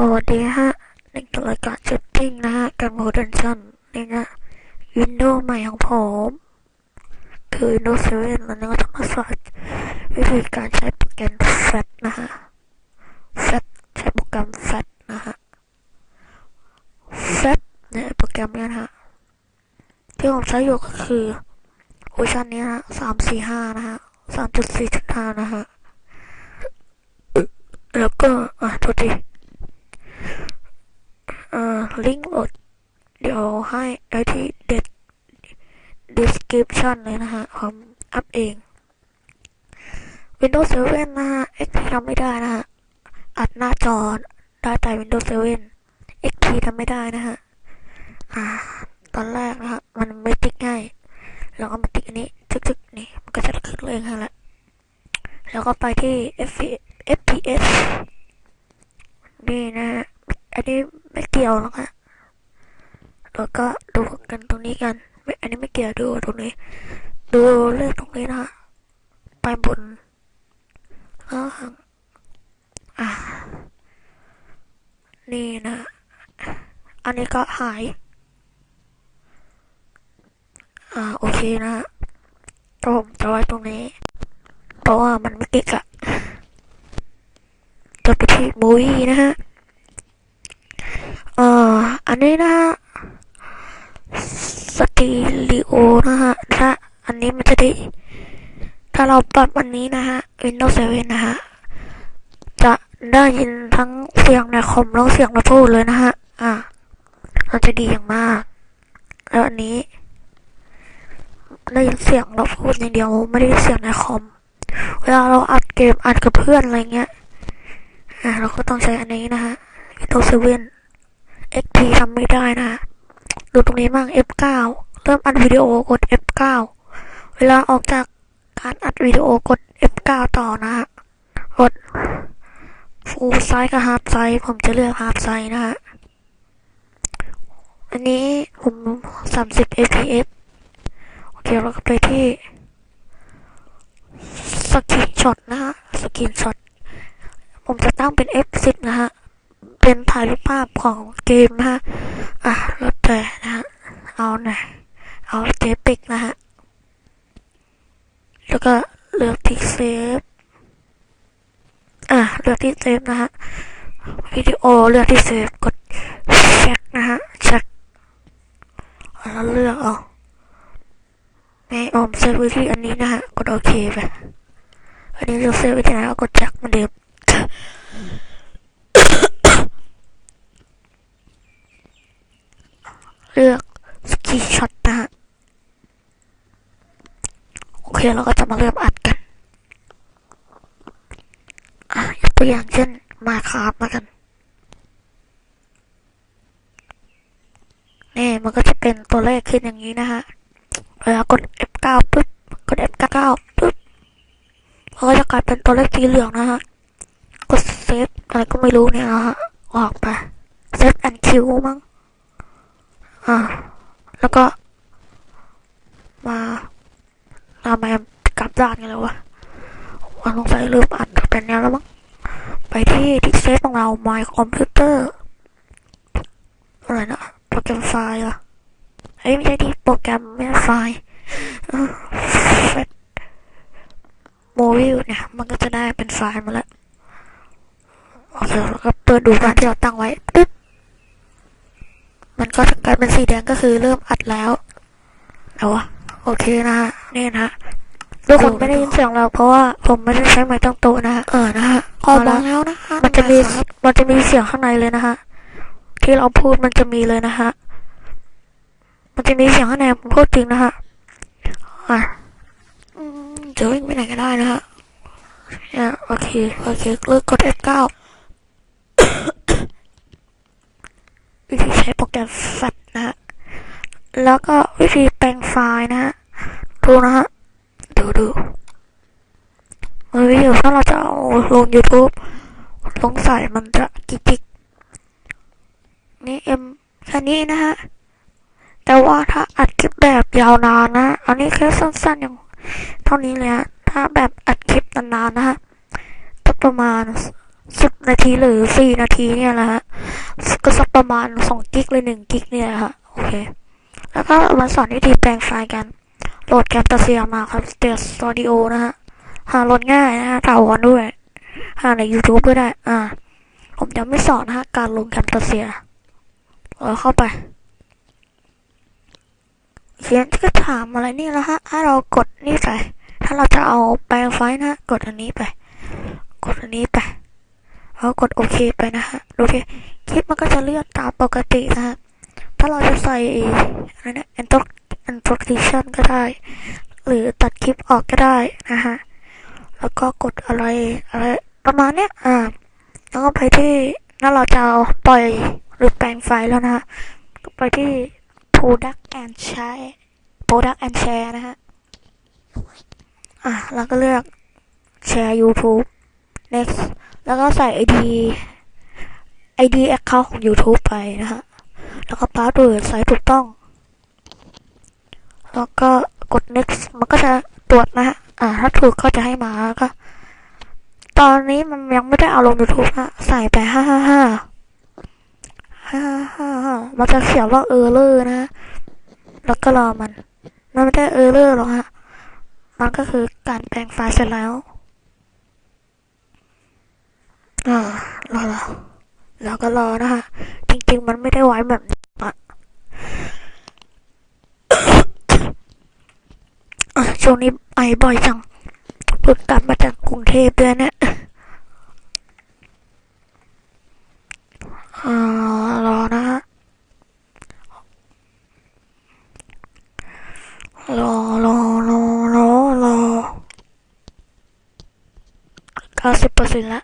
สวัสดีฮะนี่คือรายการเซตติ้งนะฮะการโมเดนชันนี่นะวินโดว์ใหม่ของผม คือ Windows 7แล้วนี่ก็จะมาสอนวิธีการใช้โปรแกรม Flash นะฮะ Flash ใช้โปรแกรม Flash นะฮะ Flash เนี่ยโปรแกรมเนี้ยนะฮะที่ผมใช้อยู่ก็คือเวอร์ชันนี้นะฮะสามสี่ห้านะฮะสามจุดสี่จุดห้านะฮะ แล้วก็ อะโทษที ลิงก์โหลดเดี๋ยวให้ไอ้ที่เด็ด description เลยนะฮะผมอัพเอง Windows 7 นะฮะ XP ทำไม่ได้นะฮะ อัดหน้าจอได้แต่ Windows 7 XP ทำไม่ได้นะฮะ อ่า ตอนแรกนะฮะ มันไม่ติ๊กง่ายแล้วก็มาติ๊กอันนี้ทึกๆนี่ มันก็จะขึ้นเองฮะละแล้วก็ไปที่ FPS นี่นะฮะอันนี้ ไม่เกี่ยวหรอกฮะแล้วก็ดูกันตรงนี้กันไม่อันนี้ไม่เกี่ยวดูตรงนี้ ดูเลขตรงนี้นะฮะไปบนแล้วอ่านี่นะ อันนี้ก็หาย อ่าโอเคนะฮะผมจะไว้ตรงนี้ เพราะว่ามันไม่เกะกะจะไปที่มูวี่นะฮะ นนี้นะฮะสตีริโอนะฮะถ้าอันนี้มันจะได้ ถ้าเราปรับอันนี้นะฮะ Windows 7 นะฮะ จะได้ยินทั้งเสียงในคอมแล้วเสียงในพูดเลยนะฮะ อ่าเราจะดีอย่างมาก แล้วอันนี้ ได้ยินเสียงเราพูดอย่างเดียวไม่ได้เสียงในคอม เวลาเราอัดเกมอัดกับเพื่อนอะไรเงี้ย อ่าเราก็ต้องใช้อันนี้นะฮะ Windows 7 XP ทำไม่ได้นะฮะ ดูตรงนี้บ้าง F9 เริ่มอัดวิดีโอกด F9 เวลาออกจากการอัดวิดีโอกด F9 ต่อนะฮะกด full size กับ half size ผมจะเลือก half size นะฮะ อันนี้ผม30 fps โอเคเราก็ไปที่สกินช็อตนะฮะ สกินช็อต ผมจะตั้งเป็น F10 นะฮะ เป็นถ่ายรูปภาพของเกมนะฮะ อะแล้วแต่นะฮะ เอาน่อยเอาเจปิกนะฮะ แล้วก็เลือกที่เซฟ อะ เลือกที่เซฟนะฮะ วิดีโอเลือกที่เซฟ กดเช็คนะฮะ เช็คแล้วเลือกเอาในออมเซฟไว้ที่อันนี้นะฮะ กดโอเคไป อันนี้เราเซฟไว้ที่ไหนก็กดแจ็คเหมาเดิม เลือกสกีช็อตนะฮะ เคเราก็จะมาเริ่มอัดกันอะยกตัวอย่างเช่นมาคาร์มากัน นี่มันก็จะเป็นตัวเลขขึ้นอย่างนี้นะฮะเวลากด F9 ปุ๊บ กด F9 ปุ๊บมันก็จะกลายเป็นตัวเลขสีเหลืองนะฮะ กดเซฟอะไรก็ไม่รู้เนี่ยนะฮะ ออกไปเซฟแอนคิวมั้ง อ่า แล้วก็มา ทำไมกลับด้านกันแล้วะวันลงใส่ลืมอัดเป็นเนี้ยแล้วมั้ง ไปที่ที่เซฟของเรา My Computer อะไรนะโปรแกรมไฟล์อะเฮ้ยไม่ใช่ที่โปรแกรมไม่ใช่ไฟล์โมวิลเนี่ย มันก็จะได้เป็นไฟล์มาแล้วโอเคแล้วก็เปิดดูการที่เราตั้งไว้ปึ๊บมันก็จะกลายเป็นสีแดงก็คือเริ่มอัดแล้วเอาวะ โอเคนะฮะนี่นะฮะทุกคนไม่ได้ยินเสียงเราเพราะว่าผมไม่ได้ใช้ไม้ตั้งโต๊ะนะฮะเออนะฮะออกมาแล้วนะคะมันจะมีมันจะมีเสียงข้างในเลยนะฮะที่เราพูดมันจะมีเลยนะฮะมันจะมีเสียงข้างในผมพูดจริงนะฮะอะอืมจะวิ่งไปไหนก็ได้นะฮะเนี่ยโอเคโอเคเลิกกด F9 วิธีใช้โปรแกรมแฟลชนะฮะแล้วก็วิธีแปลงไฟล์นะฮะ ดูนะฮะ ดูดูมันวิดีโอถ้าเราจะเอาลง YouTube สงสัยมันจะกิกกิกนี่เอ็มแค่นี้นะฮะ แต่ว่าถ้าอัดคลิปแบบยาวนานนะ อันนี้แค่สั้นๆอย่างเท่านี้เลยฮะ ถ้าแบบอัดคลิปนานๆนะฮะก็ประมาณสิบนาทีหรือสี่นาทีเนี่ยแหละฮะ ก็สักประมาณสองกิกเลยหนึ่งกิกเนี่ยฮะ โอเค แล้วก็มาสอนวิธีแปลงไฟล์กัน โหลดแกมตาเซียมาครับเตสตูดิโอนะฮะ หาโหลดง่ายนะฮะถาวรด้วย หาใน YouTube ก็ได้ อ่า ผมจะไม่สอนนะฮะ การลงแกมตาเซียเราเข้าไปเขียนก็ถามอะไรนี่แล้วฮะ ถ้าเรากดนี่ไป ถ้าเราจะเอาแปลงไฟนะฮะกดอันนี้ไป กดอันนี้ไปแล้วกดโอเคไปนะฮะ โอเค คลิปมันก็จะเลื่อนตามปกตินะฮะ ถ้าเราจะใส่อะไรนะ intro introduction ก็ได้ หรือตัดคลิปออกก็ได้นะฮะ แล้วก็กดอะไรอะไรประมาณเนี้ยอ่า แล้วก็ไปที่แล้วเราจะเอาปล่อยหรือแปลงไฟล์แล้วนะฮะ ก็ไปที่ product and share product and share นะฮะ อะแล้วก็เลือก share YouTube next แล้วก็ใส่ ID ID account ของ YouTube ไปนะฮะ แล้วก็พาสเวิร์ดใส่ถูกต้อง แล้วก็กด next มันก็จะตรวจนะฮะ อ่า ถ้าถูกก็จะให้มาก็ ตอนนี้มันยังไม่ได้เอาลง YouTube ฮะ ใส่ไปห้าห้าห้าห้าห้าห้ามันจะเขียนว่าเออเลอร์นะ แล้วก็รอมัน มันไม่ได้เออเลอร์หรอกฮะ มันก็คือการแปลงไฟล์เสร็จแล้ว อ่ารอรอแล้วก็รอนะฮะจริงๆมันไม่ได้ไว้แบบนี้อะ อะ ช่วงนี้ไอบ่อยจังเพิ่งกลับมาจากกรุงเทพด้วยเนี่ยอรอนะฮะรอรอรอรอรอเก้าสิบเปอร์เซ็นต์ละ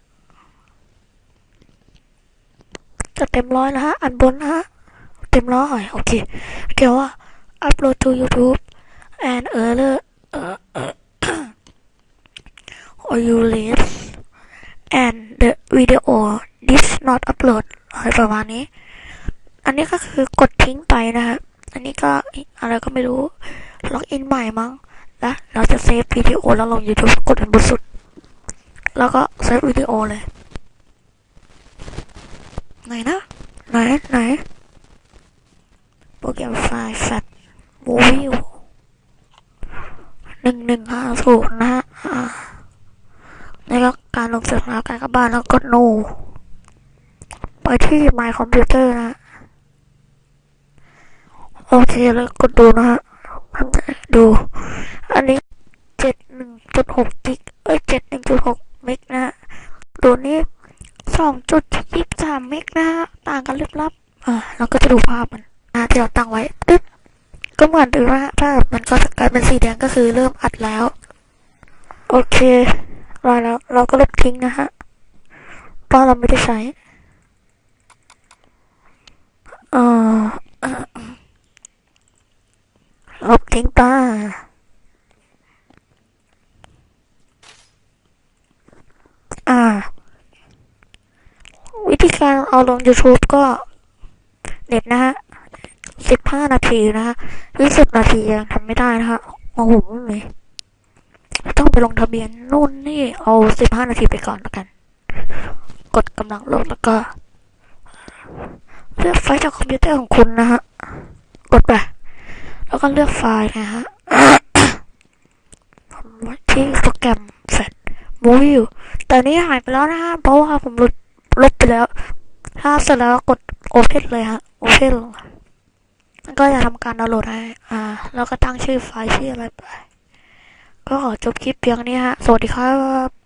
จะเต็มร้อยแล้วฮะ อันบนนะฮะ เต็มร้อย โอเค เกี่ยวว่า upload to YouTube and error uh, uh, or you late and the video did not upload อะไรประมาณนี้ อันนี้ก็คือกดทิ้งไปนะฮะอันนี้ก็อะไรก็ไม่รู้ ล็อกอินใหม่มั้งแล้วเราจะเซฟวิดีโอแล้วลง YouTube กดอันบนสุด แล้วก็เซฟวิดีโอเลย ไหนนะ ไหน ไหน โปรแกรมไฟล์แฟตมูวิว หนึ่งหนึ่งห้าศูนย์นะฮะอ่าแล้วก็การลงเสร็จแล้วการกลับบ้านแล้วกด no ไปที่ my computer นะฮะโอเคแล้วกดดูนะฮะดู อันนี้เจ็ดหนึ่งจุดหกกิก เอ้ยเจ็ดหนึ่งจุดหกเมกนะฮะดูนี้สองจุดยี่สามเมกนะฮะ ต่างกันลึกลับ อ่าเราก็จะดูภาพมันนะที่เราตั้งไว้ตึ๊ดก็เหมือนเดิมนะฮะภา คือเริ่มอัดแล้ว โอเครอแล้ว เราก็ลบทิ้งนะฮะเพราะเราไม่ได้ใช้เอ่อลบทิ้งไป้าอ่า วิธีการเอาลง YouTube ก็เด็ดนะฮะสิบห้านาทีนะฮะยี่สิบนาทียังทำไม่ได้นะฮะ โอ้โหไม่มีต้องไปลงทะเบียนนู่นนี่เอาสิบห้านาทีไปก่อนแล้วกัน กดกำลังลดแล้วก็ เลือกไฟล์จากคอมพิวเตอร์ของคุณนะฮะ กดไป แล้วก็เลือกไฟล์นะฮะผมไว้ที่โปรแกรมแฟลชมูวิวแต่นี้หายไปแล้วนะฮะ เพราะว่าผมลบลบไปแล้ว ถ้าเสร็จแล้วกดโอเพนเลยฮะ โอเพน ก็จะทำการดาวน์โหลดให้ อ่า แล้วก็ตั้งชื่อไฟล์ชื่ออะไรไป ก็ขอจบคลิปเพียงนี้ฮะ สวัสดีครับ